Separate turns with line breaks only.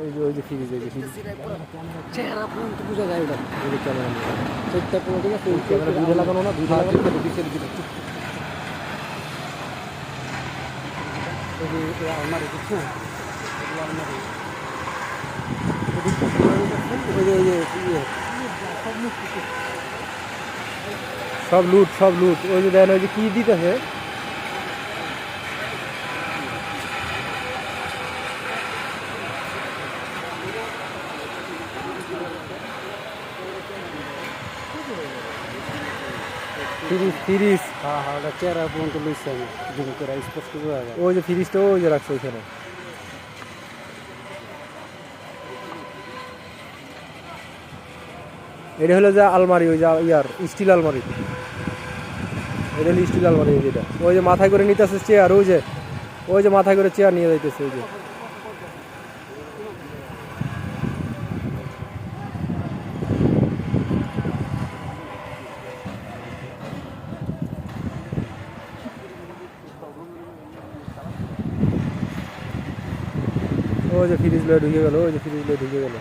ওই যে ওই যে ফ্রিজ ওই যে ফ্রিজ
চেহারা পর্যন্ত বোঝা যায় ওটা
ওই যে ক্যামেরা
সেটটা পুরো ঠিক আছে
ক্যামেরা দুইটা লাগানো না দুইটা
হ্যাঁ,
লাগানো
দুইটা, দুইটা, দুইটা। এই যে এই আলমারি বুঝছো এগুলো আলমারি ওই যে ওই যে ইয়ে
সব লুট সব লুট ওই যে দেন ওই যে কি দিতেছে ফ্রিজ
হ্যাঁ হ্যাঁ ওটা চেহারা পর্যন্ত লইছে আমি জুম করে স্পষ্ট যায়।
ওই যে ওই যে রাখছে ওইখানে। এটা হলো যে আলমারি ওই যে ইয়ার স্টিল আলমারি। এটা হলো স্টিল আলমারি যেটা ওই যে মাথায় করে নিতেছে চেয়ার ওই যে ওই যে মাথায় করে চেয়ার নিয়ে যাইতেছে ওই যে। ওই যে ফ্রিজ লয়ে ঢুকে গেল ওই যে ফ্রিজ লয়ে ঢুকে গেল।